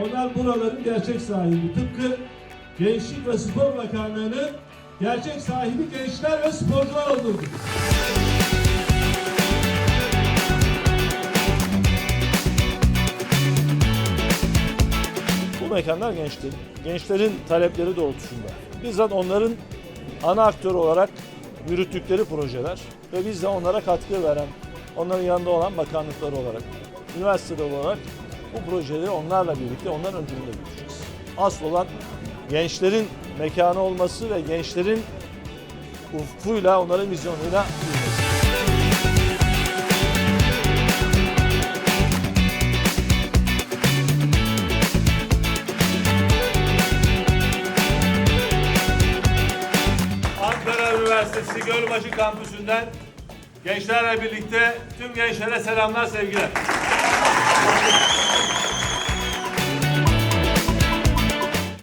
Onlar buraların gerçek sahibi. Tıpkı Gençlik ve Spor Bakanlığı'nın gerçek sahibi gençler ve sporcular olduğu gibi. Bu mekanlar gençlerin, gençlerin talepleri doğrultusunda. Bizzat onların ana aktör olarak yürüttükleri projeler ve biz de onlara katkı veren, onların yanında olan bakanlıkları olarak, üniversiteler olarak bu projeleri onlarla birlikte, onların öncülüğünde yürüteceğiz. Asıl olan gençlerin mekanı olması ve gençlerin ufkuyla, onların vizyonuyla büyümesi. Ankara Üniversitesi Gölbaşı Kampüsü'nden gençlerle birlikte tüm gençlere selamlar, sevgiler.